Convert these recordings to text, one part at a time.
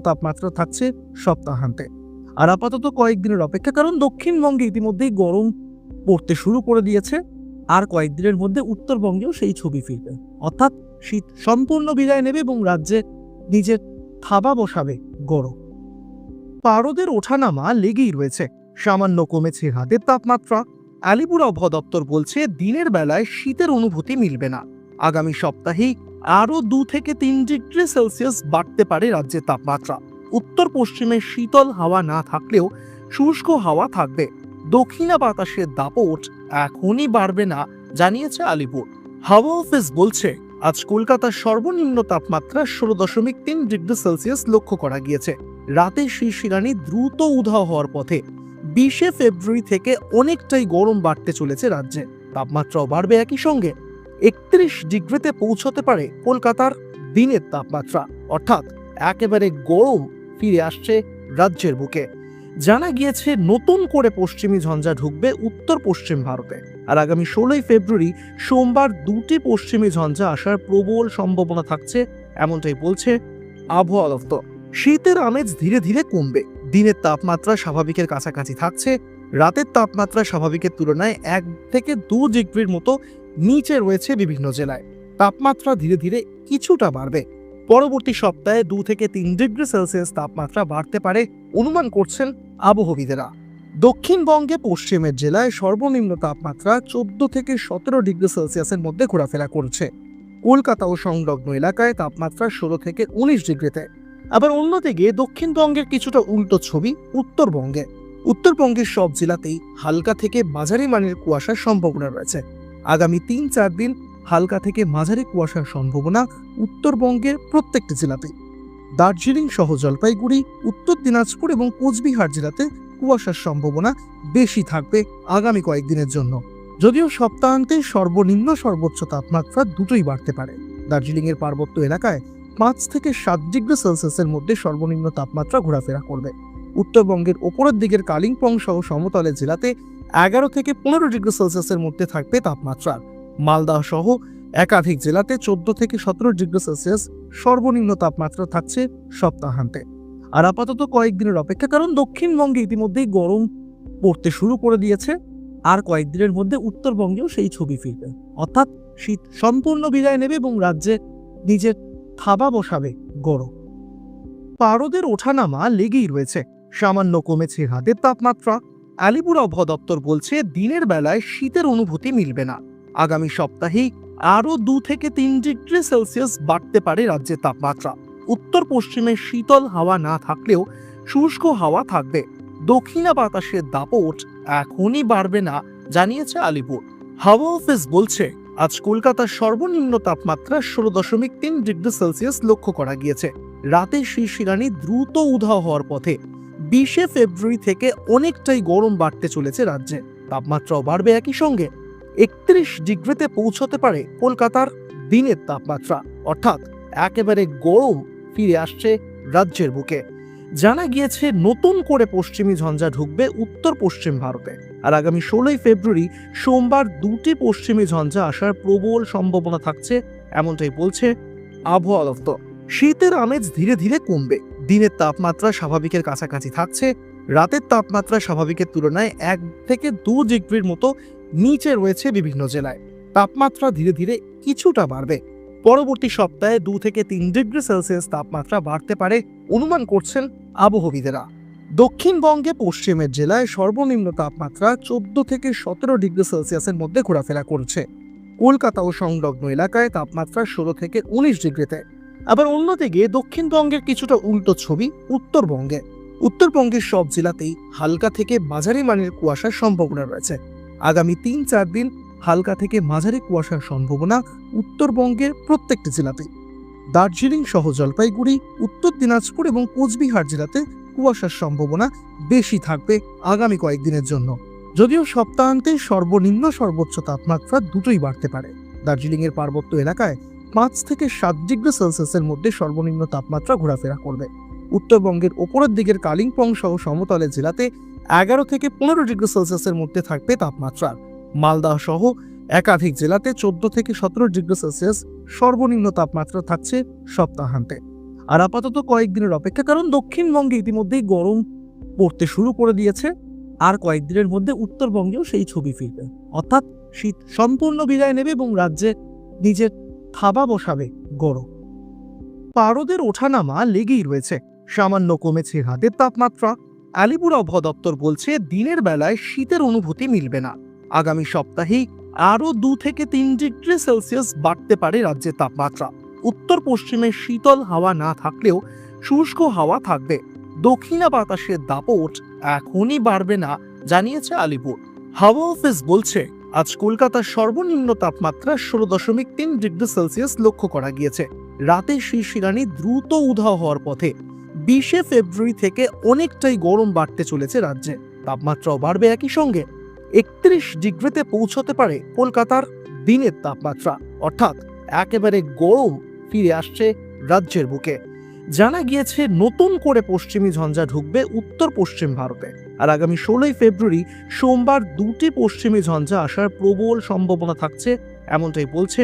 তাপমাত্রা থাকছে সপ্তাহান্তে। আর আপাতত কয়েকদিনের অপেক্ষা, কারণ দক্ষিণবঙ্গে ইতিমধ্যেই গরম পড়তে শুরু করে দিয়েছে, আর কয়েকদিনের মধ্যে উত্তরবঙ্গেও সেই ছবি ফিরবে। অর্থাৎ শীত সম্পূর্ণ বিদায় নেবে এবং রাজ্যে নিজের থাবা বসাবে গরম। পারদের ওঠানামা লেগেই রয়েছে। সামান্য কমেছে রাতের তাপমাত্রা। আলিপুর আবহাওয়া দপ্তর বলছে, দিনের বেলায় শীতের অনুভূতি মিলবে না। আগামী সপ্তাহেই আরও দু থেকে তিন ডিগ্রি সেলসিয়াস বাড়তে পারে রাজ্যের তাপমাত্রা। উত্তর পশ্চিমে শীতল হাওয়া না থাকলেও শুষ্ক হাওয়া থাকবে। দক্ষিণা বাতাসের দাপট এখনই বাড়বে না, জানিয়েছে আলিপুর। হাওয়া অফিস বলছে, আজ কলকাতার সর্বনিম্ন তাপমাত্রা ষোলো দশমিক তিন ডিগ্রি সেলসিয়াস লক্ষ্য করা গিয়েছে। রাতে শিশিরানি দ্রুত উধাও হওয়ার পথে বিশে ফেব্রুয়ারি থেকে অনেকটাই গরম বাড়তে চলেছে রাজ্যে। তাপমাত্রাও বাড়বে একই সঙ্গে। একত্রিশ ডিগ্রিতে পৌঁছতে পারে কলকাতার দিনের তাপমাত্রা। অর্থাৎ একেবারে গরম ফিরে আসছে রাজ্যের বুকে। জানা গিয়েছে নতুন করে পশ্চিমী ঝঞ্ঝা ঢুকবে উত্তর পশ্চিম ভারতে। আর আগামী ষোলোই ফেব্রুয়ারি সোমবার দুটি পশ্চিমী ঝঞ্ঝা আসার প্রবল সম্ভাবনা থাকছে, এমনটাই বলছে আবহাওয়া দপ্তর। শীতের আমেজ ধীরে ধীরে কমবে। দিনের তাপমাত্রা স্বাভাবিকের কাছাকাছি থাকছে। রাতের তাপমাত্রা স্বাভাবিকের তুলনায় এক থেকে দু ডিগ্রির মতো নিচে রয়েছে বিভিন্ন জেলায়। তাপমাত্রা ধীরে ধীরে কিছুটা বাড়বে। পরবর্তী সপ্তাহে দু থেকে তিন ডিগ্রি সেলসিয়াস তাপমাত্রা বাড়তে পারে অনুমান করছেন আবহবিদেরা। দক্ষিণবঙ্গে পশ্চিমের জেলায় সর্বনিম্ন তাপমাত্রা চোদ্দ থেকে সতেরো ডিগ্রি সেলসিয়াসের মধ্যে ঘোরাফেরা করছে। কলকাতা ও সংলগ্ন এলাকায় তাপমাত্রা ষোলো থেকে উনিশ ডিগ্রিতে। আবার অন্যদিকে দক্ষিণবঙ্গের কিছুটা উল্টো ছবি উত্তরবঙ্গে। উত্তরবঙ্গের সব জেলাতেই হালকা থেকে মাঝারি মানের কুয়াশার সম্ভাবনা রয়েছে। আগামী তিন চার দিন হালকা থেকে মাঝারি কুয়াশার সম্ভাবনা উত্তরবঙ্গের প্রত্যেকটি জেলাতে। দার্জিলিং সহ জলপাইগুড়ি, উত্তর দিনাজপুর এবং কোচবিহার জেলাতে কুয়াশার সম্ভাবনা বেশি থাকবে আগামী কয়েকদিনের জন্য। যদিও সপ্তাহান্তে সর্বনিম্ন সর্বোচ্চ তাপমাত্রা দুটোই বাড়তে পারে। দার্জিলিংয়ের পার্বত্য এলাকায় পাঁচ থেকে সাত ডিগ্রি সেলসিয়াসের মধ্যে সর্বনিম্ন তাপমাত্রা ঘোরাফেরা করবে। উত্তরবঙ্গের ওপরের দিকের কালিম্পং সহ সমতলের জেলাতে এগারো থেকে পনেরো ডিগ্রি সেলসিয়াসের মধ্যে থাকবে তাপমাত্রা। মালদা সহ একাধিক জেলাতে চোদ্দ থেকে সতেরো ডিগ্রি সেলসিয়াস সর্বনিম্ন তাপমাত্রা থাকছে সপ্তাহান্তে। আর আপাতত কয়েকদিনের অপেক্ষা, কারণ দক্ষিণবঙ্গে ইতিমধ্যেই গরম পড়তে শুরু করে দিয়েছে, আর কয়েকদিনের মধ্যে উত্তরবঙ্গেও সেই ছবি ফিরবে। অর্থাৎ শীত সম্পূর্ণ বিদায় নেবে এবং রাজ্যে নিজের থাবা বসাবে গরম। পারদের ওঠানামা লেগেই রয়েছে। সামান্য কমেছে রাতের তাপমাত্রা। আলিপুর আবহাওয়া দপ্তর বলছে, দিনের বেলায় শীতের অনুভূতি মিলবে না। আগামী সপ্তাহেই আরও দু থেকে তিন ডিগ্রি সেলসিয়াস বাড়তে পারে রাজ্যের তাপমাত্রা। উত্তর পশ্চিমে শীতল হাওয়া না থাকলেও শুষ্ক হাওয়া থাকবে। দক্ষিণা বাতাসের দাপট এখনই বাড়বে না, জানিয়েছে আলিপুর। হাওয়া অফিস বলছে, আজ কলকাতার সর্বনিম্ন তাপমাত্রা ষোলো দশমিক তিন ডিগ্রি সেলসিয়াস লক্ষ্য করা গিয়েছে। রাতে শিশিরানি দ্রুত উধাও হওয়ার পথে বিশে ফেব্রুয়ারি থেকে অনেকটাই গরম বাড়তে চলেছে রাজ্যে। তাপমাত্রাও বাড়বে একই সঙ্গে। একত্রিশ ডিগ্রিতে পৌঁছতে পারে কলকাতার দিনের তাপমাত্রা। অর্থাৎ একেবারে গরম ফিরে আসছে রাজ্যের বুকে। জানা গিয়েছে, নতুন করে পশ্চিমী ঝঞ্ঝা ঢুকবে উত্তর পশ্চিম ভারতে। আর আগামী ষোলোই ফেব্রুয়ারি সোমবার দুটি পশ্চিমী ঝঞ্ঝা আসার প্রবল সম্ভাবনা থাকছে, এমনটাই বলছে আবহাওয়া দপ্তর। শীতের আমেজ ধীরে ধীরে কমবে। দিনের তাপমাত্রা স্বাভাবিকের কাছাকাছি থাকছে, রাতের তাপমাত্রা স্বাভাবিকের তুলনায় এক থেকে দু ডিগ্রির মতো নিচে রয়েছে বিভিন্ন জেলায়। তাপমাত্রা ধীরে ধীরে কিছুটা বাড়বে। পরবর্তী সপ্তাহে দু থেকে তিন ডিগ্রি সেলসিয়াস তাপমাত্রা বাড়তে পারে অনুমান করছেন আবহবিদেরা। দক্ষিণবঙ্গে পশ্চিমের জেলায় সর্বনিম্ন তাপমাত্রা চোদ্দ থেকে সতেরো ডিগ্রি সেলসিয়াসের মধ্যে ঘোরাফেরা করছে। কলকাতা ও সংলগ্ন এলাকায় তাপমাত্রা ষোলো থেকে উনিশ ডিগ্রিতে। আবার অন্যদিকে দক্ষিণবঙ্গের কিছুটা উল্টো ছবি উত্তরবঙ্গে। উত্তরবঙ্গের সব জেলাতেই হালকা থেকে মাঝারি মানের কুয়াশার সম্ভাবনা রয়েছে। আগামী তিন চার দিন হালকা থেকে মাঝারি কুয়াশার সম্ভাবনা উত্তরবঙ্গের প্রত্যেকটি জেলাতেই দার্জিলিং সহ জলপাইগুড়ি, উত্তর দিনাজপুর এবং কোচবিহার জেলাতে কুয়াশার সম্ভাবনা বেশি থাকবে আগামী কয়েকদিনের জন্য। যদিও সপ্তাহান্তে সর্বনিম্ন সর্বোচ্চ তাপমাত্রা দুটোই বাড়তে পারে। দার্জিলিংয়ের পার্বত্য এলাকায় পাঁচ থেকে সাত ডিগ্রি সেলসিয়াসের মধ্যে সর্বনিম্ন তাপমাত্রা ঘোরাফেরা করবে। উত্তরবঙ্গের ওপরের দিকের কালিম্পং সহ সমতলের জেলাতে এগারো থেকে পনেরো ডিগ্রি সেলসিয়াসের মধ্যে থাকবে তাপমাত্রা। মালদা সহ একাধিক জেলাতে চোদ্দ থেকে সতেরো ডিগ্রি সেলসিয়াস সর্বনিম্ন তাপমাত্রা থাকছে সপ্তাহান্তে। আর আপাতত কয়েকদিনের অপেক্ষা, কারণ দক্ষিণবঙ্গে ইতিমধ্যেই গরম পড়তে শুরু করে দিয়েছে। আর কয়েকদিনের মধ্যে উত্তরবঙ্গেও সেই ছবি ফিরবে। অর্থাৎ শীত সম্পূর্ণ বিদায় নেবে এবং রাজ্যে নিজের থাবা বসাবে গরম পারদের ওঠানামা লেগেই রয়েছে। সামান্য কমেছে হাতের তাপমাত্রা। আলিপুর আবহাওয়া দপ্তর বলছে, দিনের বেলায় শীতের অনুভূতি মিলবে না। আগামী সপ্তাহেই আরও দু থেকে তিন ডিগ্রি সেলসিয়াস বাড়তে পারে রাজ্যের তাপমাত্রা। উত্তর পশ্চিমে শীতল হাওয়া না থাকলেও শুষ্ক হাওয়া থাকবে। দক্ষিণা বাতাসের দাপট এখনই বাড়বে না, জানিয়েছে আলিপুর। হাওয়া অফিস বলছে আজ কলকাতার সর্বনিম্ন তাপমাত্রা ষোলো দশমিক তিন ডিগ্রি সেলসিয়াস লক্ষ্য করা গিয়েছে। রাতে শিশিরানি দ্রুত উধাও হওয়ার পথে বিশে ফেব্রুয়ারি থেকে অনেকটাই গরম বাড়তে চলেছে রাজ্যে। তাপমাত্রাও বাড়বে একই সঙ্গে। একত্রিশ ডিগ্রিতে পৌঁছতে পারে কলকাতার দিনের তাপমাত্রা। অর্থাৎ একেবারে গরম ফিরে আসছে রাজ্যের বুকে। জানা গিয়েছে, নতুন করে পশ্চিমী ঝঞ্ঝা ঢুকবে উত্তর পশ্চিম ভারতে। আর আগামী ষোলোই ফেব্রুয়ারি সোমবার দুটি পশ্চিমী ঝঞ্ঝা আসার প্রবল সম্ভাবনা থাকছে, এমনটাই বলছে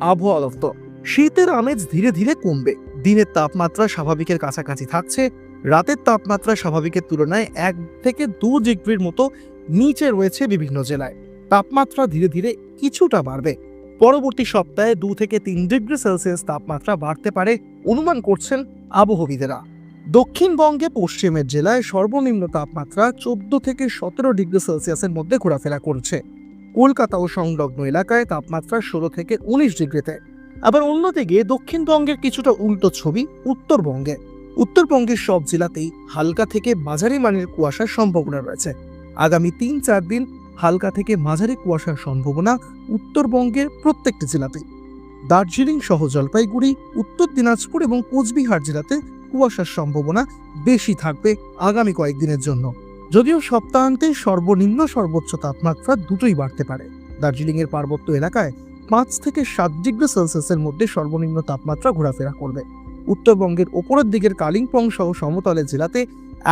আবহাওয়া দপ্তর। শীতের আমেজ ধীরে ধীরে কমবে। দিনের তাপমাত্রা স্বাভাবিকের কাছাকাছি থাকছে। রাতের তাপমাত্রা স্বাভাবিকের তুলনায় এক থেকে দু ডিগ্রির মতো নিচে রয়েছে বিভিন্ন জেলায়। তাপমাত্রা ধীরে ধীরে কিছুটা বাড়বে। পরবর্তী সপ্তাহে দু থেকে তিন ডিগ্রি সেলসিয়াস তাপমাত্রা বাড়তে পারে, অনুমান করছেন আবহবিদেরা দক্ষিণবঙ্গে পশ্চিমের জেলায় সর্বনিম্ন তাপমাত্রা চোদ্দ থেকে সতেরো ডিগ্রি সেলসিয়াসের মধ্যে ঘোরাফেরা করছে। কলকাতা ও সংলগ্ন এলাকায় তাপমাত্রা ষোলো থেকে উনিশ ডিগ্রিতে। আবার অন্যদিকে দক্ষিণবঙ্গের কিছুটা উল্টো ছবি উত্তরবঙ্গে। উত্তরবঙ্গের সব জেলাতেই হালকা থেকে মাঝারি মানের কুয়াশার সম্ভাবনা রয়েছে। আগামী তিন চার দিন হালকা থেকে মাঝারি কুয়াশার সম্ভাবনা উত্তরবঙ্গের প্রত্যেকটি জেলাতেই দার্জিলিং সহ জলপাইগুড়ি, উত্তর দিনাজপুর এবং কোচবিহার জেলাতে কুয়াশার সম্ভাবনা বেশি থাকবে আগামী কয়েকদিনের জন্য। যদিও সপ্তাহান্তে সর্বনিম্ন সর্বোচ্চ তাপমাত্রা দুটোই বাড়তে পারে। দার্জিলিংয়ের পার্বত্য এলাকায় পাঁচ থেকে সাত ডিগ্রি সেলসিয়াসের মধ্যে সর্বনিম্ন তাপমাত্রা ঘোরাফেরা করবে। উত্তরবঙ্গের ওপরের দিকের কালিম্পং সহ সমতলের জেলাতে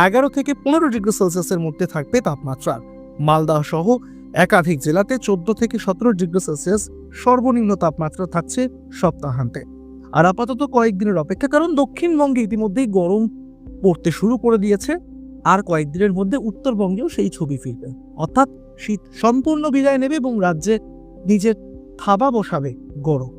এগারো থেকে পনেরো ডিগ্রি সেলসিয়াসের মধ্যে থাকবে তাপমাত্রা। মালদা সহ একাধিক জেলাতে চোদ্দ থেকে সতেরো ডিগ্রি সেলসিয়াস সর্বনিম্ন তাপমাত্রা থাকছে সপ্তাহান্তে। আর আপাতত কয়েকদিনের অপেক্ষা, কারণ দক্ষিণবঙ্গে ইতিমধ্যেই গরম পড়তে শুরু করে দিয়েছে, আর কয়েকদিনের মধ্যে উত্তরবঙ্গেও সেই ছবি ফিরবে। অর্থাৎ শীত সম্পূর্ণ বিদায় নেবে এবং রাজ্যে নিজের থাবা বসাবে গরম।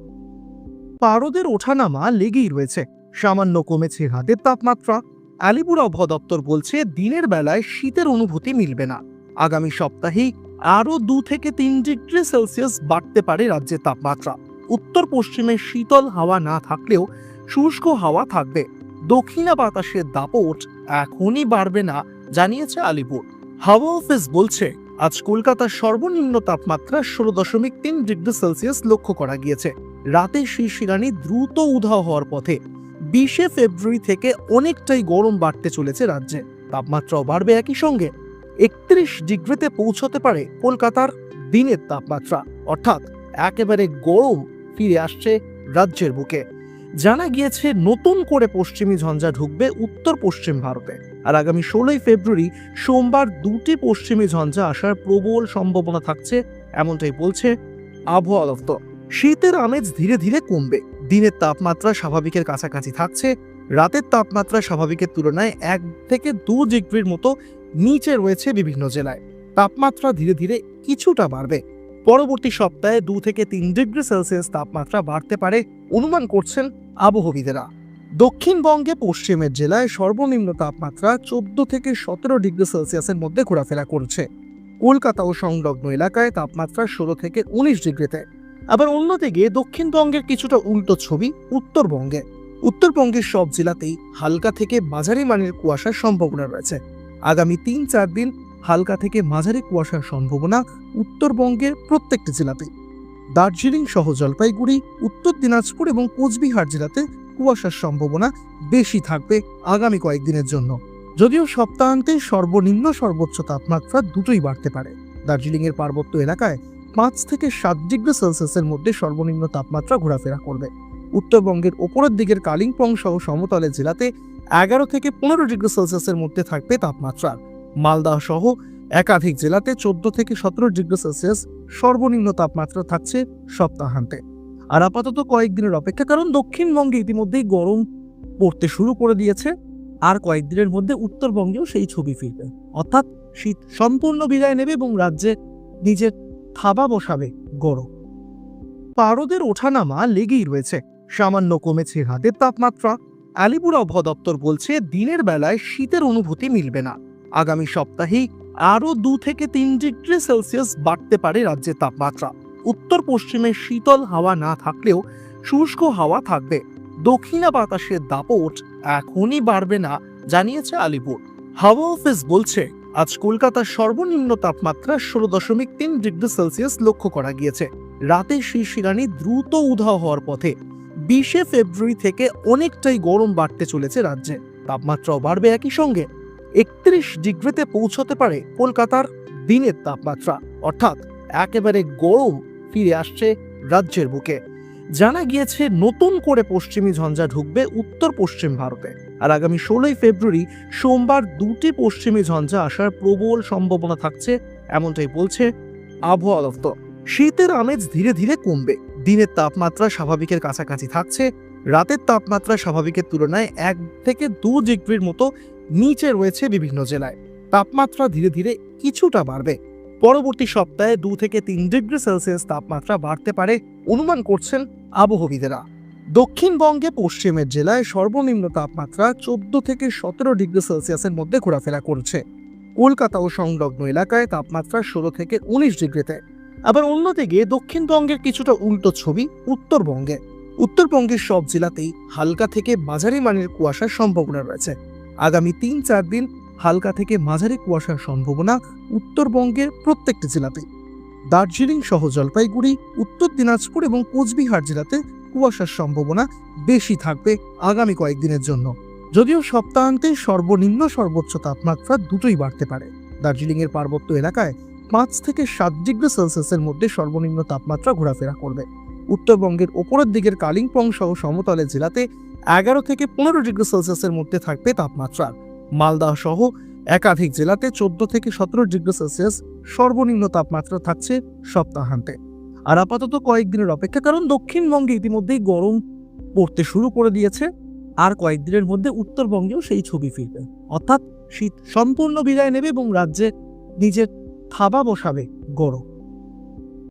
পারদের ওঠানামা লেগেই রয়েছে। সামান্য কমেছে রাতের তাপমাত্রা। আলিপুর আবহাওয়া দপ্তর বলছে, দিনের বেলায় শীতের অনুভূতি মিলবে না। আগামী সপ্তাহেই আরও দু থেকে তিন ডিগ্রি সেলসিয়াস বাড়তে পারে রাজ্যের তাপমাত্রা। উত্তর পশ্চিমে শীতল হাওয়া না থাকলেও শুষ্ক হাওয়া থাকবে। দক্ষিণা বাতাসের দাপট এখনই বাড়বে না, জানিয়েছে আলিপুর। হাওয়া অফিস বলছে, আজ কলকাতার সর্বনিম্ন তাপমাত্রা ষোলো দশমিক তিন ডিগ্রি সেলসিয়াস লক্ষ্য করা গিয়েছে। রাতে শিশিরানি দ্রুত উধাও হওয়ার পথে বিশে ফেব্রুয়ারি থেকে অনেকটাই গরম বাড়তে চলেছে রাজ্যে। তাপমাত্রাও বাড়বে একই সঙ্গে। একত্রিশ ডিগ্রিতে পৌঁছতে পারে কলকাতার দিনের তাপমাত্রা। অর্থাৎ একেবারে গরম ফিরে আসছে রাজ্যের বুকে। জানা গিয়েছে, নতুন করে পশ্চিমী ঝঞ্ঝা ঢুকবে উত্তর পশ্চিম ভারতে। আর আগামী ষোলোই ফেব্রুয়ারি সোমবার দুটি পশ্চিমী ঝঞ্ঝা আসার প্রবল সম্ভাবনা থাকছে, এমনটাই বলছে আবহাওয়া দপ্তর। শীতের আমেজ ধীরে ধীরে কমবে। দিনের তাপমাত্রা স্বাভাবিকের কাছাকাছি থাকছে। রাতের তাপমাত্রা স্বাভাবিকের তুলনায় এক থেকে দু ডিগ্রির মতো নিচে রয়েছে বিভিন্ন জেলায়। তাপমাত্রা ধীরে ধীরে কিছুটা বাড়বে। পরবর্তী সপ্তাহে দু থেকে তিন ডিগ্রি সেলসিয়াস তাপমাত্রা বাড়তে পারে, অনুমান করছেন আবহবিদেরা দক্ষিণবঙ্গে পশ্চিমের জেলায় সর্বনিম্ন তাপমাত্রা চোদ্দ থেকে সতেরো ডিগ্রি সেলসিয়াসের মধ্যে ঘোরাফেরা করছে। কলকাতা ও সংলগ্ন এলাকায় তাপমাত্রা ষোলো থেকে উনিশ ডিগ্রিতে। আবার অন্যদিকে দক্ষিণবঙ্গের কিছুটা উল্টো ছবি উত্তরবঙ্গে। উত্তরবঙ্গের সব জেলাতেই হালকা থেকে মাঝারি মানের কুয়াশার সম্ভাবনা রয়েছে। আগামী তিন চার দিন হালকা থেকে মাঝারি কুয়াশার সম্ভাবনা উত্তরবঙ্গের প্রত্যেকটি জেলাতে। দার্জিলিং সহ জলপাইগুড়ি, উত্তর দিনাজপুর এবং কোচবিহার জেলাতে কুয়াশার সম্ভাবনা বেশি থাকবে আগামী কয়েকদিনের জন্য। যদিও সপ্তাহান্তে সর্বনিম্ন সর্বোচ্চ তাপমাত্রা দুটোই বাড়তে পারে। দার্জিলিংয়ের পার্বত্য এলাকায় পাঁচ থেকে সাত ডিগ্রি সেলসিয়াসের মধ্যে সর্বনিম্ন তাপমাত্রা ঘোরাফেরা করবে। উত্তরবঙ্গের ওপরের দিকের কালিম্পং সহ সমতলের জেলাতে এগারো থেকে পনেরো ডিগ্রি সেলসিয়াসের মধ্যে থাকবে তাপমাত্রা। মালদা সহ একাধিক জেলাতে চোদ্দ থেকে সতেরো ডিগ্রি সেলসিয়াস সর্বনিম্ন তাপমাত্রা থাকছে সপ্তাহান্তে। আর আপাতত কয়েকদিনের অপেক্ষা, কারণ দক্ষিণবঙ্গে ইতিমধ্যেই গরম পড়তে শুরু করে দিয়েছে, আর কয়েকদিনের মধ্যে উত্তরবঙ্গেও সেই ছবি ফিরবে। অর্থাৎ শীত সম্পূর্ণ বিদায় নেবে এবং রাজ্যে নিজের থাবা বসাবে গরম। পারদের ওঠানামা লেগেই রয়েছে। সামান্য কমেছে রাতের তাপমাত্রা। আলিপুর আবহাওয়া দপ্তর বলছে, দিনের বেলায় শীতের অনুভূতি মিলবে না। আগামী সপ্তাহেই আরও দু থেকে তিন ডিগ্রি সেলসিয়াস বাড়তে পারে রাজ্যের তাপমাত্রা। উত্তর পশ্চিমে শীতল হাওয়া না থাকলেও শুষ্ক হাওয়া থাকবে। দক্ষিণা বাতাসের দাপট এখনই বাড়বে না, জানিয়েছে আলিপুর। হাওয়া অফিস বলছে, আজ কলকাতার সর্বনিম্ন তাপমাত্রা ষোলো দশমিক তিন ডিগ্রি সেলসিয়াস লক্ষ্য করা গিয়েছে। রাতে শিশিরানি দ্রুত উধাও হওয়ার পথে বিশে ফেব্রুয়ারি থেকে অনেকটাই গরম বাড়তে চলেছে রাজ্যে। তাপমাত্রাও বাড়বে একই সঙ্গে। একত্রিশ ডিগ্রিতে পৌঁছতে পারে কলকাতার দিনের তাপমাত্রা। অর্থাৎ একেবারে গরম ফিরে আসছে রাজ্যের বুকে। জানা গিয়েছে নতুন করে পশ্চিমী ঝঞ্ঝা ঢুকবে উত্তর পশ্চিম ভারতে। আর আগামী ষোলোই ফেব্রুয়ারি সোমবার দুটি পশ্চিমী ঝঞ্ঝা আসার প্রবল সম্ভাবনা থাকছে, এমনটাই বলছে আবহাওয়া দপ্তর। শীতের আমেজ ধীরে ধীরে কমবে। দিনের তাপমাত্রা স্বাভাবিকের কাছাকাছি থাকছে রাতের তাপমাত্রা স্বাভাবিকের তুলনায় এক থেকে দু ডিগ্রির মতো নিচে রয়েছে বিভিন্ন জেলায়। তাপমাত্রা ধীরে ধীরে কিছুটা বাড়বে। পরবর্তী সপ্তাহে দু থেকে তিন ডিগ্রি সেলসিয়াস তাপমাত্রা বাড়তে পারে অনুমান করছেন আবহবিদেরা। দক্ষিণবঙ্গে পশ্চিমের জেলায় সর্বনিম্ন তাপমাত্রা চোদ্দ থেকে সতেরো ডিগ্রি সেলসিয়াসের মধ্যে ঘোরাফেরা করছে। কলকাতা ও সংলগ্ন এলাকায় তাপমাত্রা ষোলো থেকে উনিশ ডিগ্রিতে। আবার অন্যদিকে দক্ষিণবঙ্গের কিছুটা উল্টো ছবি উত্তরবঙ্গে। উত্তরবঙ্গের সব জেলাতেই হালকা থেকে মাঝারি মানের কুয়াশার সম্ভাবনা রয়েছে। আগামী তিন চার দিন হালকা থেকে মাঝারি কুয়াশার সম্ভাবনা উত্তরবঙ্গের প্রত্যেকটি জেলাতেই দার্জিলিং সহ জলপাইগুড়ি, উত্তর দিনাজপুর এবং কোচবিহার জেলাতে কুয়াশার সম্ভাবনা বেশি থাকবে আগামী কয়েকদিনের জন্য। যদিও সপ্তাহান্তে সর্বনিম্ন সর্বোচ্চ তাপমাত্রা দুটোই বাড়তে পারে। দার্জিলিংয়ের পার্বত্য এলাকায় পাঁচ থেকে সাত ডিগ্রি সেলসিয়াসের মধ্যে সর্বনিম্ন তাপমাত্রা ঘোরাফেরা করবে। উত্তরবঙ্গের ওপরের দিকের কালিম্পং সহ সমতলের জেলাতে এগারো থেকে পনেরো ডিগ্রি সেলসিয়াসের মধ্যে থাকবে তাপমাত্রা। মালদহ সহ একাধিক জেলাতে চোদ্দ থেকে সতেরো ডিগ্রি সেলসিয়াস সর্বনিম্ন তাপমাত্রা থাকছে সপ্তাহান্তে। আর আপাতত কয়েকদিনের অপেক্ষা, কারণ দক্ষিণবঙ্গে ইতিমধ্যেই গরম পড়তে শুরু করে দিয়েছে, আর কয়েকদিনের মধ্যে উত্তরবঙ্গেও সেই ছবি ফিরবে। অর্থাৎ শীত সম্পূর্ণ বিদায় নেবে এবং রাজ্যে নিজের থাবা বসাবে গরম।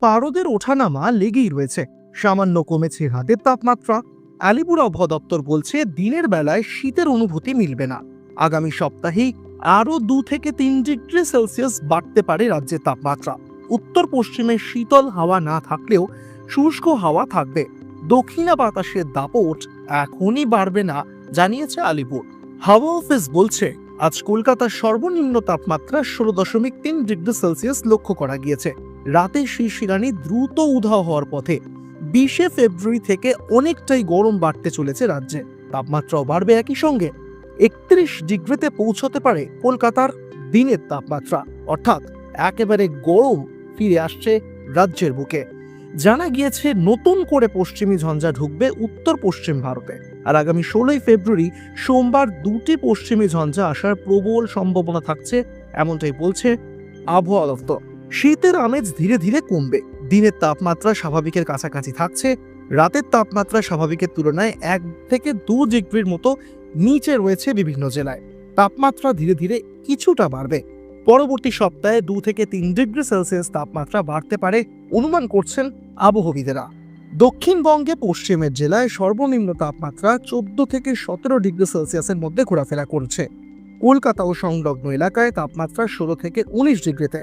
পারদের ওঠানামা লেগেই রয়েছে। সামান্য কমেছে রাতের তাপমাত্রা। আলিপুর আবহাওয়া দপ্তর বলছে, দিনের বেলায় শীতের অনুভূতি মিলবে না। আগামী সপ্তাহেই আরও দু থেকে তিন ডিগ্রি সেলসিয়াস বাড়তে পারে রাজ্যের তাপমাত্রা। উত্তর পশ্চিমে শীতল হাওয়া না থাকলেও শুষ্ক হাওয়া থাকবে। দক্ষিণা বাতাসের দাপট এখনই বাড়বে না, জানিয়েছে আলিপুর। হাওয়া অফিস বলছে, আজ কলকাতার সর্বনিম্ন তাপমাত্রা ষোলো দশমিক তিন ডিগ্রি সেলসিয়াস লক্ষ্য করা গিয়েছে। রাতে শিশিরানি দ্রুত উধাও হওয়ার পথে বিশে ফেব্রুয়ারি থেকে অনেকটাই গরম বাড়তে চলেছে রাজ্যে। তাপমাত্রাও বাড়বে একই সঙ্গে। একত্রিশ ডিগ্রিতে পৌঁছতে পারে কলকাতার দিনের তাপমাত্রা। অর্থাৎ একেবারে গরম ফিরে আসছে রাজ্যের বুকে। জানা গিয়েছে নতুন করে পশ্চিমী ঝঞ্ঝা ঢুকবে উত্তর পশ্চিম ভারতে। আর আগামী ষোলোই ফেব্রুয়ারি সোমবার দুটি পশ্চিমী ঝঞ্ঝা আসার প্রবল সম্ভাবনা থাকছে, এমনটাই বলছে আবহাওয়া দপ্তর শীতের আমেজ ধীরে ধীরে কমবে। দিনের তাপমাত্রা স্বাভাবিকের কাছাকাছি থাকছে, রাতের তাপমাত্রা স্বাভাবিকের তুলনায় এক থেকে দু ডিগ্রির মতো নিচে রয়েছে বিভিন্ন জেলায়। তাপমাত্রা ধীরে ধীরে কিছুটা বাড়বে। পরবর্তী সপ্তাহে দু থেকে তিন ডিগ্রি সেলসিয়াস তাপমাত্রা বাড়তে পারে অনুমান করছেন আবহবিদেরা। দক্ষিণবঙ্গে পশ্চিমের জেলায় সর্বনিম্ন তাপমাত্রা চোদ্দ থেকে সতেরো ডিগ্রি সেলসিয়াসের মধ্যে ঘোরাফেরা করছে। কলকাতা ও সংলগ্ন এলাকায় তাপমাত্রা ষোলো থেকে উনিশ ডিগ্রিতে।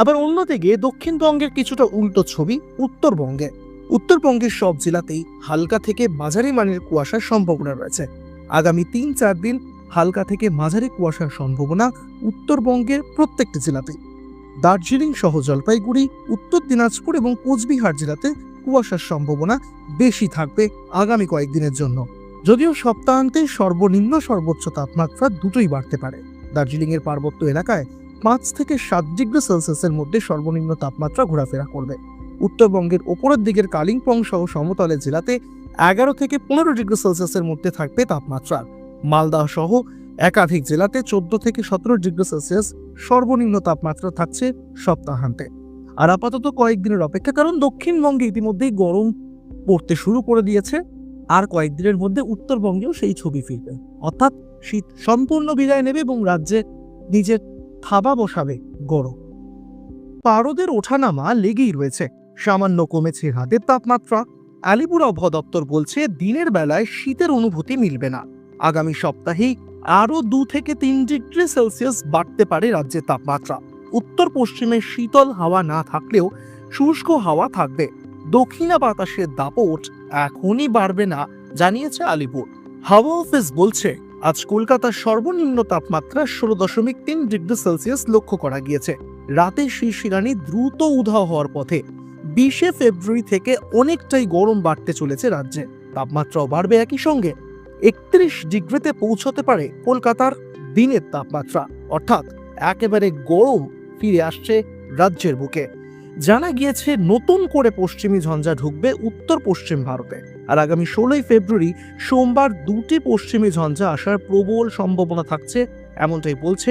আবার অন্যদিকে দক্ষিণবঙ্গের কিছুটা উল্টো ছবি উত্তরবঙ্গে। উত্তরবঙ্গের সব জেলাতেই হালকা থেকে মাঝারি মানের কুয়াশার সম্ভাবনা রয়েছে। আগামী তিন চার দিন হালকা থেকে মাঝারি কুয়াশার সম্ভাবনা উত্তরবঙ্গের প্রত্যেকটি জেলাতেই দার্জিলিং সহ জলপাইগুড়ি, উত্তর দিনাজপুর এবং কোচবিহার জেলাতে কুয়াশার সম্ভাবনা বেশি থাকবে আগামী কয়েকদিনের জন্য। যদিও সপ্তাহান্তে সর্বনিম্ন সর্বোচ্চ তাপমাত্রা দুটোই বাড়তে পারে। দার্জিলিংয়ের পার্বত্য এলাকায় পাঁচ থেকে সাত ডিগ্রি সেলসিয়াসের মধ্যে সর্বনিম্ন তাপমাত্রা ঘোরাফেরা করবে। উত্তরবঙ্গের ওপরের দিকের কালিম্পং সহ সমতলের জেলাতে এগারো থেকে পনেরো ডিগ্রি সেলসিয়াসের মধ্যে থাকবে তাপমাত্রা। মালদহ সহ একাধিক জেলাতে চোদ্দ থেকে সতেরো ডিগ্রি সেলসিয়াস সর্বনিম্ন তাপমাত্রা থাকছে সপ্তাহান্তে। আর আপাতত কয়েকদিনের অপেক্ষা, কারণ দক্ষিণবঙ্গে ইতিমধ্যেই গরম পড়তে শুরু করে দিয়েছে। আর কয়েকদিনের মধ্যে উত্তরবঙ্গেও সেই ছবি ফিরবে। অর্থাৎ শীত সম্পূর্ণ বিদায় নেবে এবং রাজ্যে নিজের থাবা বসাবে গরম পারদের ওঠানামা লেগেই রয়েছে। সামান্য কমেছে রাতের তাপমাত্রা। আলিপুর আবহাওয়া বলছে দিনের বেলায় শীতের অনুভূতি মিলবে না। আগামী সপ্তাহেই আরও দু থেকে তিন ডিগ্রি সেলসিয়াস বাড়তে পারে রাজ্যের তাপমাত্রা। উত্তর পশ্চিমে শীতল হাওয়া না থাকলেও শুষ্ক হাওয়া থাকবে। দক্ষিণা বাতাসের দাপট এখনই বাড়বে না, জানিয়েছে আলিপুর। হাওয়া অফিস বলছে আজ কলকাতার সর্বনিম্ন তাপমাত্রা ষোলো দশমিক তিন ডিগ্রি সেলসিয়াস লক্ষ্য করা গিয়েছে। রাতে শিশিরানি দ্রুত উধাও হওয়ার পথে বিশে ফেব্রুয়ারি থেকে অনেকটাই গরম বাড়তে চলেছে রাজ্যে। তাপমাত্রাও বাড়বে একই সঙ্গে। একত্রিশ ডিগ্রিতে পৌঁছতে পারে কলকাতার দিনের তাপমাত্রা। অর্থাৎ একেবারে গরম ফিরে আসছে রাজ্যের বুকে। জানা গিয়েছে, নতুন করে পশ্চিমী ঝঞ্ঝা ঢুকবে উত্তর পশ্চিম ভারতে। আর আগামী ষোলোই ফেব্রুয়ারি সোমবার দুটি পশ্চিমী ঝঞ্ঝা আসার প্রবল সম্ভাবনা থাকছে, এমনটাই বলছে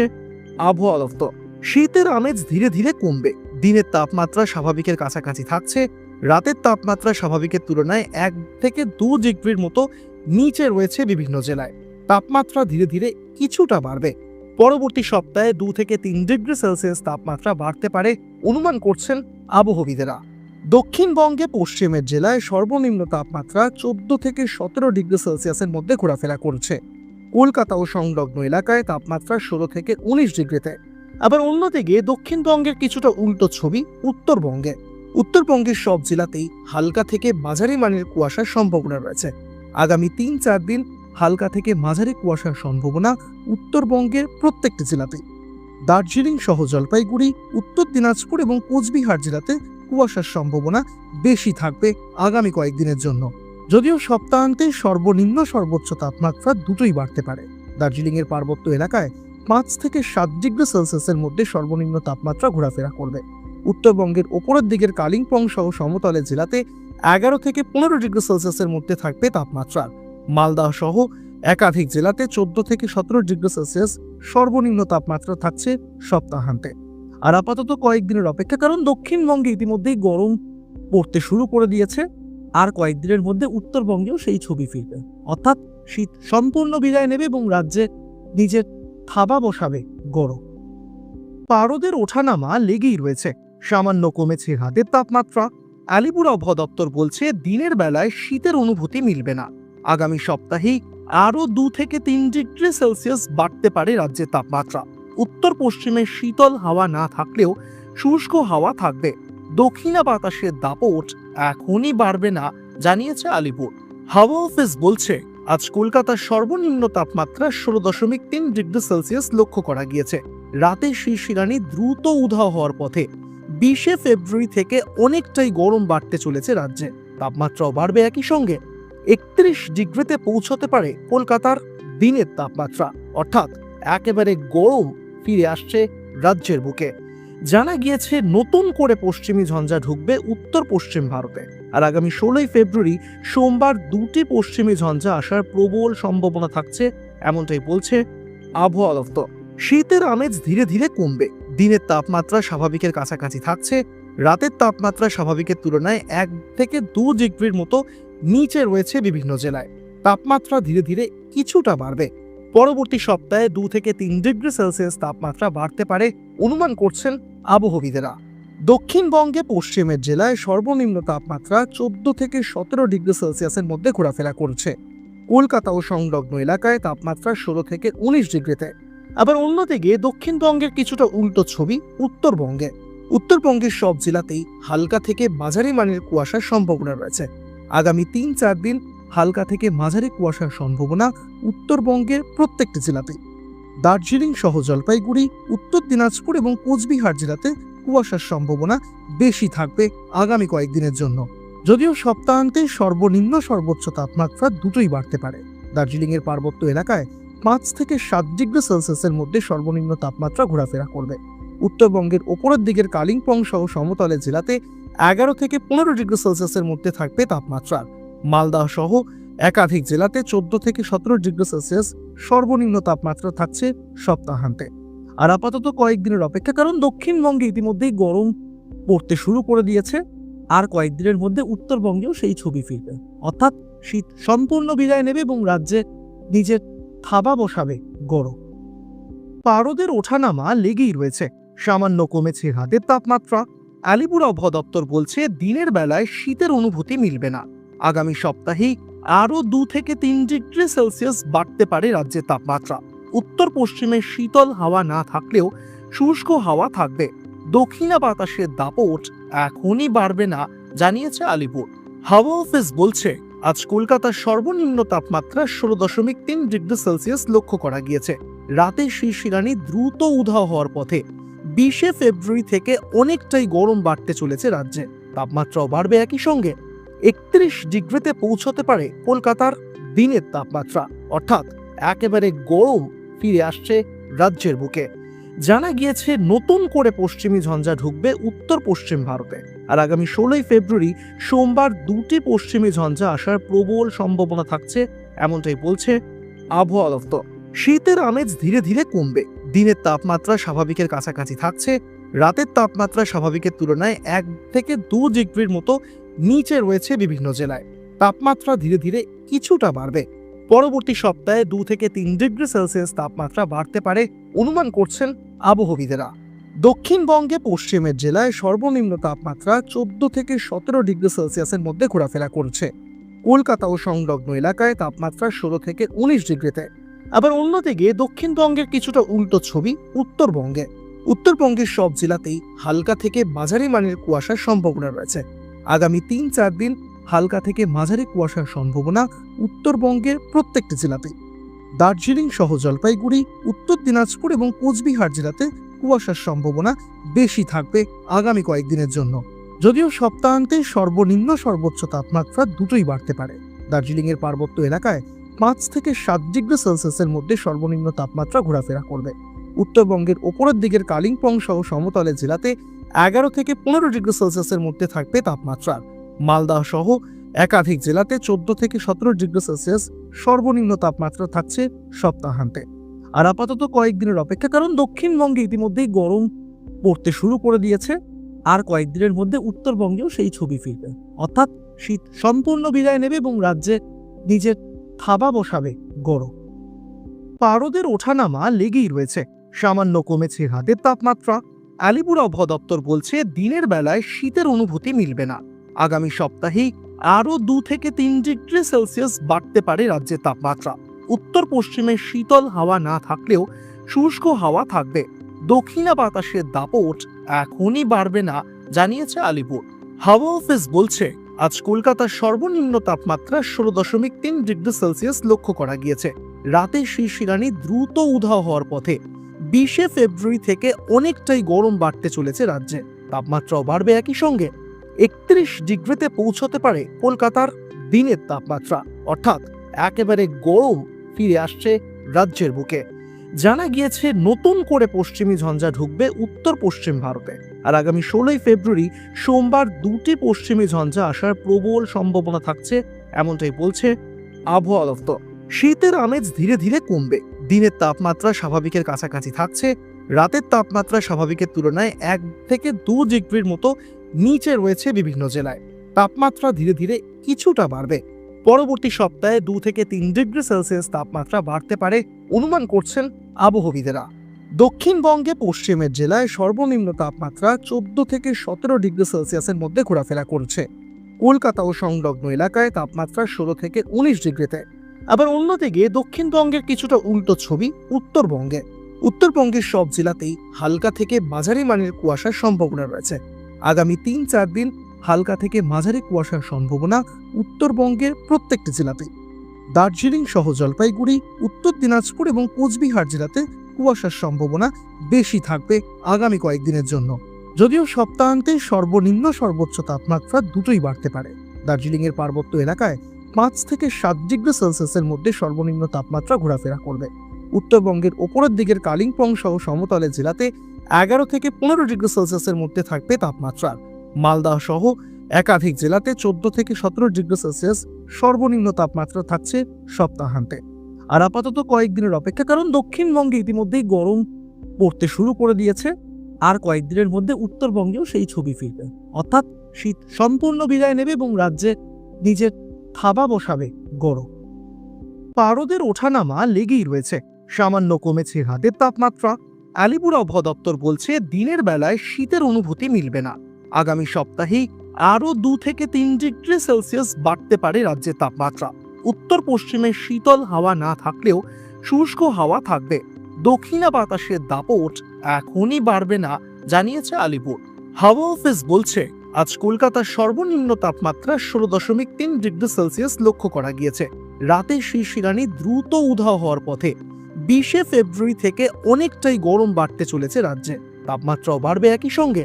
আবহাওয়া দপ্তর। শীতের আমেজ ধীরে ধীরে কমবে। দিনের তাপমাত্রা স্বাভাবিকের কাছাকাছি থাকছে। রাতের তাপমাত্রা স্বাভাবিকের তুলনায় এক থেকে দু ডিগ্রির মতো নিচে রয়েছে বিভিন্ন জেলায়। তাপমাত্রা ধীরে ধীরে কিছুটা বাড়বে। পরবর্তী সপ্তাহে দু থেকে তিন ডিগ্রি সেলসিয়াস তাপমাত্রা বাড়তে পারে, অনুমান করছেন আবহবিদেরা। দক্ষিণবঙ্গে পশ্চিমের জেলায় সর্বনিম্ন তাপমাত্রা চোদ্দ থেকে সতেরো ডিগ্রি সেলসিয়াসের মধ্যে ঘোরাফেরা করছে। কলকাতা ও সংলগ্ন এলাকায় তাপমাত্রা ষোলো থেকে উনিশ ডিগ্রিতে। আবার অন্যদিকে দক্ষিণবঙ্গের কিছুটা উল্টো ছবি উত্তরবঙ্গে। উত্তরবঙ্গের সব জেলাতেই হালকা থেকে মাঝারি মানের কুয়াশার সম্ভাবনা রয়েছে। আগামী তিন চার দিন হালকা থেকে মাঝারি কুয়াশার সম্ভাবনা উত্তরবঙ্গের প্রত্যেকটি জেলাতেই দার্জিলিং সহ জলপাইগুড়ি, উত্তর দিনাজপুর এবং কোচবিহার জেলাতে কুয়াশার সম্ভাবনা বেশি থাকবে আগামী কয়েকদিনের জন্য। যদিও সপ্তাহান্তে সর্বনিম্ন সর্বোচ্চ তাপমাত্রা দুটোই বাড়তে পারে। দার্জিলিংয়ের পার্বত্য এলাকায় পাঁচ থেকে সাত ডিগ্রি সেলসিয়াসের মধ্যে সর্বনিম্ন তাপমাত্রা ঘোরাফেরা করবে। উত্তরবঙ্গের ওপরের দিকের কালিম্পং সহ সমতলের জেলাতে এগারো থেকে পনেরো ডিগ্রি সেলসিয়াসের মধ্যে থাকবে তাপমাত্রা। মালদহ সহ একাধিক জেলাতে চোদ্দ থেকে সতেরো ডিগ্রি সেলসিয়াস সর্বনিম্ন তাপমাত্রা থাকছে সপ্তাহান্তে। আর আপাতত কয়েকদিনের অপেক্ষা, কারণ দক্ষিণবঙ্গে ইতিমধ্যেই গরম পড়তে শুরু করে দিয়েছে, আর কয়েকদিনের মধ্যে উত্তরবঙ্গেও সেই ছবি ফিরবে। অর্থাৎ শীত সম্পূর্ণ বিদায় নেবে এবং রাজ্যে নিজের থাবা বসাবে গরম। পারদের ওঠানামা লেগেই রয়েছে। সামান্য কমেছে রাতের তাপমাত্রা। আলিপুর আবহাওয়া দপ্তর বলছে, দিনের বেলায় শীতের অনুভূতি মিলবে না। আগামী সপ্তাহেই আরও দু থেকে তিন ডিগ্রি সেলসিয়াস বাড়তে পারে রাজ্যের তাপমাত্রা। উত্তর পশ্চিমে শীতল হাওয়া না থাকলেও শুষ্ক হাওয়া থাকবে। দক্ষিণা বাতাসের দাপট এখনই বাড়বে না, জানিয়েছে আলিপুর। হাওয়া অফিস বলছে, আজ কলকাতার সর্বনিম্ন তাপমাত্রা ষোলো দশমিক তিন ডিগ্রি সেলসিয়াস লক্ষ্য করা গিয়েছে। রাতে শিশিরানি দ্রুত উধাও হওয়ার পথে বিশে ফেব্রুয়ারি থেকে অনেকটাই গরম বাড়তে চলেছে রাজ্যে। তাপমাত্রাও বাড়বে একই সঙ্গে। একত্রিশ ডিগ্রিতে পৌঁছতে পারে কলকাতার দিনের তাপমাত্রা। অর্থাৎ একেবারে গরম ফিরে আসছে রাজ্যের বুকে। জানা গিয়েছে, নতুন করে পশ্চিমী ঝঞ্ঝা ঢুকবে উত্তর পশ্চিম ভারতে। আর আগামী ষোলোই ফেব্রুয়ারি সোমবার দুটি পশ্চিমী ঝঞ্ঝা আসার প্রবল সম্ভাবনা থাকছে, এমনটাই বলছে আবহাওয়া দপ্তর। শীতের আমেজ ধীরে ধীরে কমবে। দিনের তাপমাত্রা স্বাভাবিকের কাছাকাছি থাকছে। রাতের তাপমাত্রা স্বাভাবিকের তুলনায় এক থেকে দু ডিগ্রির মতো নিচে রয়েছে বিভিন্ন জেলায়। তাপমাত্রা ধীরে ধীরে কিছুটা বাড়বে। পরবর্তী সপ্তাহে দু থেকে তিন ডিগ্রি সেলসিয়াস তাপমাত্রা বাড়তে পারে অনুমান করছেন আবহবিদেরা। দক্ষিণবঙ্গে পশ্চিমের জেলায় সর্বনিম্ন তাপমাত্রা চোদ্দ থেকে সতেরো ডিগ্রি সেলসিয়াসের মধ্যে ঘোরাফেরা করছে। কলকাতা ও সংলগ্ন এলাকায় তাপমাত্রা ষোলো থেকে উনিশ ডিগ্রিতে। আবার অন্যদিকে দক্ষিণবঙ্গের কিছুটা উল্টো ছবি উত্তরবঙ্গে। উত্তরবঙ্গের সব জেলাতেই হালকা থেকে মাঝারি মানের কুয়াশার সম্ভাবনা রয়েছে। আগামী তিন চার দিন হালকা থেকে মাঝারি কুয়াশার সম্ভাবনা উত্তরবঙ্গের প্রত্যেকটি জেলাতে। দার্জিলিং সহ জলপাইগুড়ি, উত্তর দিনাজপুর এবং কোচবিহার জেলাতে কুয়াশার সম্ভাবনা বেশি থাকবে আগামী কয়েকদিনের জন্য। যদিও সপ্তাহান্তে সর্বনিম্ন সর্বোচ্চ তাপমাত্রা দুটোই বাড়তে পারে। দার্জিলিংয়ের পার্বত্য এলাকায় পাঁচ থেকে সাত ডিগ্রি সেলসিয়াসের মধ্যে সর্বনিম্ন তাপমাত্রা ঘোরাফেরা করবে। উত্তরবঙ্গের ওপরের দিকের কালিম্পং সহ সমতলের জেলাতে এগারো থেকে পনেরো ডিগ্রি সেলসিয়াসের মধ্যে থাকবে তাপমাত্রা। মালদহ সহ একাধিক জেলাতে চোদ্দ থেকে সতেরো ডিগ্রি সেলসিয়াস সর্বনিম্ন তাপমাত্রা থাকছে সপ্তাহান্তে। আর আপাতত কয়েকদিনের অপেক্ষা, কারণ দক্ষিণবঙ্গে ইতিমধ্যেই গরম পড়তে শুরু করে দিয়েছে, আর কয়েকদিনের মধ্যে উত্তরবঙ্গেও সেই ছবি ফিরবে। অর্থাৎ শীত সম্পূর্ণ বিদায় নেবে এবং রাজ্যে নিজের থাবা বসাবে গরম। পারদের ওঠানামা লেগেই রয়েছে। সামান্য কমেছে রাতের তাপমাত্রা। আলিপুর আবহাওয়া দপ্তর বলছে, দিনের বেলায় শীতের অনুভূতি মিলবে না। আগামী সপ্তাহেই আরও দু থেকে তিন ডিগ্রি সেলসিয়াস বাড়তে পারে রাজ্যের তাপমাত্রা। উত্তর পশ্চিমে শীতল হাওয়া না থাকলেও শুষ্ক হাওয়া থাকবে। দক্ষিণা বাতাসের দাপট এখনই বাড়বে না, জানিয়েছে আলিপুর। হাওয়া অফিস বলছে, আজ কলকাতার সর্বনিম্ন তাপমাত্রা ষোলো দশমিক তিন ডিগ্রি সেলসিয়াস লক্ষ্য করা গিয়েছে। রাতে শিশিরানি দ্রুত উধাও হওয়ার পথে বিশে ফেব্রুয়ারি থেকে অনেকটাই গরম বাড়তে চলেছে রাজ্যে। তাপমাত্রাও বাড়বে একই সঙ্গে। একত্রিশ ডিগ্রিতে পৌঁছতে পারে কলকাতার দিনের তাপমাত্রা। অর্থাৎ একেবারে গরম ফিরে আসছে রাজ্যের বুকে। জানা গিয়েছে নতুন করে পশ্চিমী ঝঞ্ঝা ঢুকবে উত্তর পশ্চিম ভারতে। আর আগামী ষোলোই ফেব্রুয়ারি সোমবার দুটি পশ্চিমী ঝঞ্ঝা আসার প্রবল সম্ভাবনা থাকছে, এমনটাই বলছে আবহাওয়া দপ্তর। শীতের আমেজ ধীরে ধীরে কমবে। দিনের তাপমাত্রা স্বাভাবিকের কাছাকাছি থাকছে। রাতের তাপমাত্রা স্বাভাবিকের তুলনায় এক থেকে দু ডিগ্রির মতো নিচে রয়েছে বিভিন্ন জেলায়। তাপমাত্রা ধীরে ধীরে কিছুটা বাড়বে। পরবর্তী সপ্তাহে দু থেকে তিন ডিগ্রি সেলসিয়াস তাপমাত্রা বাড়তে পারে অনুমান করছেন আবহবিদেরা দক্ষিণবঙ্গে পশ্চিমের জেলায় সর্বনিম্ন তাপমাত্রা চোদ্দ থেকে সতেরো ডিগ্রি সেলসিয়াসের মধ্যে ঘোরাফেরা করছে। কলকাতা ও সংলগ্ন এলাকায় তাপমাত্রা ষোলো থেকে উনিশ ডিগ্রিতে। আবার অন্যদিকে দক্ষিণবঙ্গের কিছুটা উল্টো ছবি উত্তরবঙ্গে। উত্তরবঙ্গের সব জেলাতেই হালকা থেকে মাঝারি মানের কুয়াশার সম্ভাবনা রয়েছে। আগামী তিন চার দিন হালকা থেকে মাঝারি কুয়াশার সম্ভাবনা উত্তরবঙ্গের প্রত্যেকটি জেলাতে। দার্জিলিং সহ জলপাইগুড়ি, উত্তর দিনাজপুর এবং কোচবিহার জেলাতে কুয়াশার সম্ভাবনা বেশি থাকবে আগামী কয়েকদিনের জন্য। যদিও সপ্তাহান্তে সর্বনিম্ন সর্বোচ্চ তাপমাত্রা দুটোই বাড়তে পারে। দার্জিলিংয়ের পার্বত্য এলাকায় পাঁচ থেকে সাত ডিগ্রি সেলসিয়াসের মধ্যে সর্বনিম্ন তাপমাত্রা ঘোরাফেরা করবে। উত্তরবঙ্গের ওপরের দিকের কালিম্পং সহ সমতলে জেলাতে এগারো থেকে পনেরো ডিগ্রি সেলসিয়াসের মধ্যে থাকবে তাপমাত্রা। মালদা সহ একাধিক জেলাতে চোদ্দ থেকে সতেরো ডিগ্রি সেলসিয়াস সর্বনিম্ন তাপমাত্রা থাকছে সপ্তাহান্তে। আর আপাতত কয়েকদিনের অপেক্ষা, কারণ দক্ষিণবঙ্গে ইতিমধ্যেই গরম পড়তে শুরু করে দিয়েছে, আর কয়েকদিনের মধ্যে উত্তরবঙ্গেও সেই ছবি ফিরবে। অর্থাৎ শীত সম্পূর্ণ বিদায় নেবে এবং রাজ্যে নিজের থাবা বসাবে গরম। পারদের ওঠানামা লেগেই রয়েছে। সামান্য কমেছে রাতের তাপমাত্রা। আলিপুর আবহাওয়া দপ্তর বলছে, দিনের বেলায় শীতের অনুভূতি মিলবে না। আগামী সপ্তাহেই আরও দু থেকে তিন ডিগ্রি সেলসিয়াস বাড়তে পারে রাজ্যের তাপমাত্রা। উত্তর পশ্চিমে শীতল হাওয়া না থাকলেও শুষ্ক হাওয়া থাকবে। দক্ষিণা বাতাসের দাপট এখনই বাড়বে না, জানিয়েছে আলিপুর। হাওয়া অফিস বলছে, আজ কলকাতার সর্বনিম্ন তাপমাত্রা ষোলো দশমিক তিন ডিগ্রি সেলসিয়াস লক্ষ্য করা গিয়েছে। রাতে শিশিরানি দ্রুত উধাও হওয়ার পথে বিশে ফেব্রুয়ারি থেকে অনেকটাই গরম বাড়তে চলেছে রাজ্যে। তাপমাত্রাও বাড়বে একই সঙ্গে। একত্রিশ ডিগ্রিতে পৌঁছতে পারে কলকাতার দিনের তাপমাত্রা। অর্থাৎ একেবারে গরম ফিরে আসছে রাজ্যের বুকে। জানা গিয়েছে, নতুন করে পশ্চিমী ঝঞ্ঝা ঢুকবে উত্তর পশ্চিম ভারতে। আর আগামী ষোলোই ফেব্রুয়ারি সোমবার দুটি পশ্চিমী ঝঞ্ঝা আসার প্রবল সম্ভাবনা থাকছে, এমনটাই বলছে আবহাওয়া দপ্তর শীতের আমেজ ধীরে ধীরে কমবে। দিনের তাপমাত্রা স্বাভাবিকের কাছাকাছি থাকছে, রাতের তাপমাত্রা স্বাভাবিকের তুলনায় এক থেকে দু ডিগ্রির মতো নিচে রয়েছে বিভিন্ন জেলায়। তাপমাত্রা ধীরে ধীরে কিছুটা বাড়বে। পরবর্তী সপ্তাহে দু থেকে তিন ডিগ্রি সেলসিয়াস তাপমাত্রা বাড়তে পারে অনুমান করছেন আবহবিদেরা। দক্ষিণবঙ্গে পশ্চিমের জেলায় সর্বনিম্ন তাপমাত্রা চোদ্দ থেকে সতেরো ডিগ্রি সেলসিয়াসের মধ্যে ঘোরাফেরা করছে। কলকাতা ও সংলগ্ন এলাকায় তাপমাত্রা ষোলো থেকে উনিশ ডিগ্রিতে। আবার অন্যদিকে দক্ষিণবঙ্গের কিছুটা উল্টো ছবি উত্তরবঙ্গে। উত্তরবঙ্গের সব জেলাতেই হালকা থেকে মাঝারি মানের কুয়াশার সম্ভাবনা রয়েছে। আগামী তিন চার দিন হালকা থেকে মাঝারি কুয়াশার সম্ভাবনা উত্তরবঙ্গের প্রত্যেকটি জেলাতেই দার্জিলিং সহ জলপাইগুড়ি, উত্তর দিনাজপুর এবং কোচবিহার জেলাতে কুয়াশার সম্ভাবনা বেশি থাকবে আগামী কয়েকদিনের জন্য। যদিও সপ্তাহান্তে সর্বনিম্ন সর্বোচ্চ তাপমাত্রা দুটোই বাড়তে পারে। দার্জিলিংয়ের পার্বত্য এলাকায় পাঁচ থেকে সাত ডিগ্রি সেলসিয়াসের মধ্যে সর্বনিম্ন তাপমাত্রা ঘোরাফেরা করবে। উত্তরবঙ্গের ওপরের দিকের কালিম্পং সহ সমতলের জেলাতে এগারো থেকে পনেরো ডিগ্রি সেলসিয়াসের মধ্যে থাকবে তাপমাত্রা। মালদা সহ একাধিক জেলাতে চোদ্দ থেকে সতেরো ডিগ্রি সেলসিয়াস সর্বনিম্ন তাপমাত্রা থাকছে সপ্তাহান্তে। আর আপাতত কয়েকদিনের অপেক্ষা, কারণ দক্ষিণবঙ্গে ইতিমধ্যেই গরম পড়তে শুরু করে দিয়েছে। আর কয়েকদিনের মধ্যে উত্তরবঙ্গেও সেই ছবি ফিরবে। অর্থাৎ শীত সম্পূর্ণ বিদায় নেবে এবং রাজ্যে নিজের থাবা বসাবে গরম পারদের ওঠানামা লেগেই রয়েছে। সামান্য কমেছে রাতের তাপমাত্রা। আলিপুর আবহাওয়া দপ্তর বলছে দিনের বেলায় শীতের অনুভূতি মিলবে না। আগামী সপ্তাহেই আরও দু থেকে তিন ডিগ্রি সেলসিয়াস বাড়তে পারে রাজ্যের তাপমাত্রা। উত্তর পশ্চিমে শীতল হাওয়া না থাকলেও শুষ্ক হাওয়া থাকবে। দক্ষিণা বাতাসের দাপট এখনই বাড়বে না, জানিয়েছে আলিপুর। হাওয়া অফিস বলছে আজ কলকাতার সর্বনিম্ন তাপমাত্রা ষোলো দশমিক তিন ডিগ্রি সেলসিয়াস লক্ষ্য করা গিয়েছে। রাতে শিশিরানি দ্রুত উধাও হওয়ার পথে বিশে ফেব্রুয়ারি থেকে অনেকটাই গরম বাড়তে চলেছে রাজ্যে। তাপমাত্রাও বাড়বে একই সঙ্গে।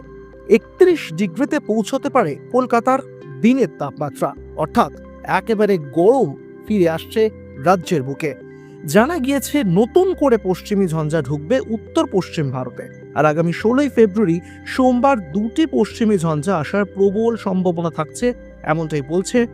একত্রিশ ডিগ্রিতে পৌঁছতে পারে কলকাতার দিনের তাপমাত্রা। অর্থাৎ একেবারে গরম ফিরে আসছে রাজ্যের বুকে। জানা গিয়েছে নতুন করে পশ্চিমী ঝঞ্ঝা ঢুকবে উত্তর পশ্চিম ভারতে। আর আগামী ষোলোই ফেব্রুয়ারি সোমবার দুটি পশ্চিমী ঝঞ্ঝা আসার প্রবল সম্ভাবনা থাকছে, এমনটাই বলছে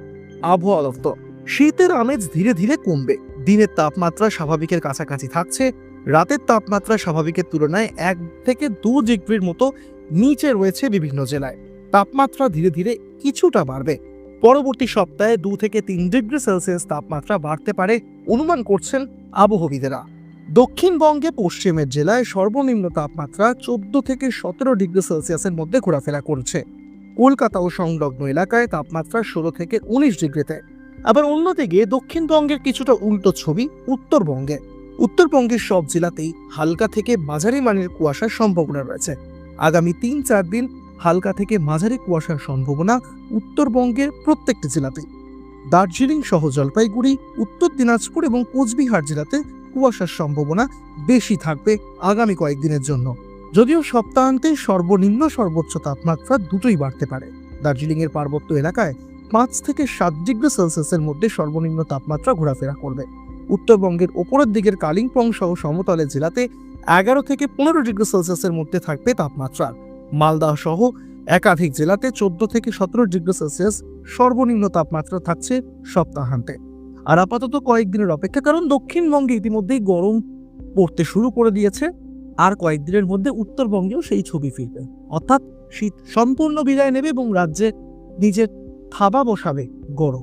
আবহাওয়া দপ্তর। শীতের আমেজ ধীরে ধীরে কমবে। দিনের তাপমাত্রা স্বাভাবিকের কাছাকাছি থাকছে। রাতের তাপমাত্রা স্বাভাবিকের তুলনায় এক থেকে দু ডিগ্রির মতো নিচে রয়েছে বিভিন্ন জেলায়। তাপমাত্রা ধীরে ধীরে কিছুটা বাড়বে। পরবর্তী সপ্তাহে দু থেকে তিন ডিগ্রি সেলসিয়াস তাপমাত্রা বাড়তে পারে, অনুমান করছেন আবহবিদেরা দক্ষিণবঙ্গে পশ্চিমের জেলায় সর্বনিম্ন তাপমাত্রা চোদ্দ থেকে সতেরো ডিগ্রি সেলসিয়াসের মধ্যে ঘোরাফেরা করছে। কলকাতা ও সংলগ্ন এলাকায় তাপমাত্রা ষোলো থেকে উনিশ ডিগ্রিতে। আবার অন্যদিকে দক্ষিণবঙ্গের কিছুটা উল্টো ছবি উত্তরবঙ্গে। উত্তরবঙ্গের সব জেলাতেই হালকা থেকে মাঝারি মানের কুয়াশার সম্ভাবনা রয়েছে। আগামী তিন চার দিন হালকা থেকে মাঝারি কুয়াশার সম্ভাবনা উত্তরবঙ্গের প্রত্যেকটি জেলাতে। দার্জিলিং সহ জলপাইগুড়ি, উত্তর দিনাজপুর এবং কোচবিহার জেলাতে কুয়াশার সম্ভাবনা বেশি থাকবে আগামী কয়েকদিনের জন্য। যদিও সপ্তাহান্তে সর্বনিম্ন সর্বোচ্চ তাপমাত্রা দুটোই বাড়তে পারে। দার্জিলিংয়ের পার্বত্য এলাকায় পাঁচ থেকে সাত ডিগ্রি সেলসিয়াসের মধ্যে সর্বনিম্ন তাপমাত্রা ঘোরাফেরা করবে। উত্তরবঙ্গের ওপরের দিকের কালিম্পং সহ সমতলের জেলাতে এগারো থেকে পনেরো ডিগ্রি সেলসিয়াসের মধ্যে থাকবে তাপমাত্রা। মালদহ সহ একাধিক জেলাতে চোদ্দ থেকে সতেরো ডিগ্রি সেলসিয়াস সর্বনিম্ন তাপমাত্রা থাকছে সপ্তাহান্তে। আর আপাতত কয়েকদিনের অপেক্ষা, কারণ দক্ষিণবঙ্গে ইতিমধ্যেই গরম পড়তে শুরু করে দিয়েছে, আর কয়েকদিনের মধ্যে উত্তরবঙ্গেও সেই ছবি ফিরবে। অর্থাৎ শীত সম্পূর্ণ বিদায় নেবে এবং রাজ্যে নিজের থাবা বসাবে গরম।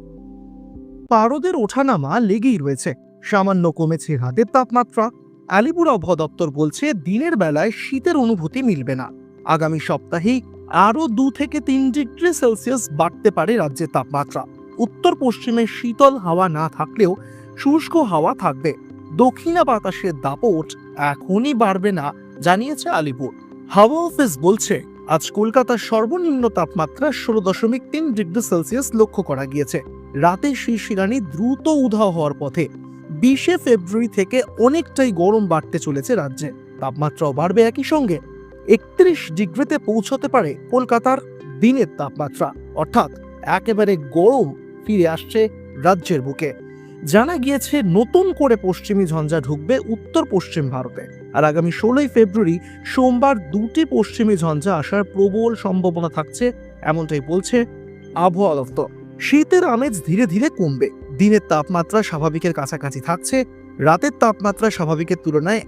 পারদের ওঠানামা লেগেই রয়েছে। সামান্য কমেছে রাতের তাপমাত্রা। আলিপুর আবহাওয়া দপ্তর বলছে, দিনের বেলায় শীতের অনুভূতি মিলবে না। আগামী সপ্তাহেই আরও দু থেকে তিন ডিগ্রি সেলসিয়াস বাড়তে পারে রাজ্যের তাপমাত্রা। উত্তর পশ্চিমে শীতল হাওয়া না থাকলেও শুষ্ক হাওয়া থাকবে। দক্ষিণা বাতাসের দাপট এখনই বাড়বে না, জানিয়েছে আলিপুর। হাওয়া অফিস বলছে, আজ কলকাতার সর্বনিম্ন তাপমাত্রা ষোলো দশমিক তিন ডিগ্রি সেলসিয়াস লক্ষ্য করা গিয়েছে। রাতে শিশিরানি দ্রুত উধাও হওয়ার পথে বিশে ফেব্রুয়ারি থেকে অনেকটাই গরম বাড়তে চলেছে রাজ্যে। তাপমাত্রাও বাড়বে একই সঙ্গে। একত্রিশ ডিগ্রিতে পৌঁছতে পারে কলকাতার দিনের তাপমাত্রা। অর্থাৎ একেবারে গরম ফিরে আসছে রাজ্যের বুকে। জানা গিয়েছে নতুন করে পশ্চিমী ঝঞ্ঝা ঢুকবে উত্তর পশ্চিম ভারতে। আর আগামী ষোলোই ফেব্রুয়ারি সোমবার দুটি পশ্চিমী ঝঞ্ঝা আসার প্রবল সম্ভাবনা থাকছে, এমনটাই বলছে আবহাওয়া দপ্তর। শীতের আমেজ ধীরে ধীরে কমবে। দিনের তাপমাত্রা স্বাভাবিকের কাছাকাছি থাকছে, রাতের তাপমাত্রা স্বাভাবিকের তুলনায়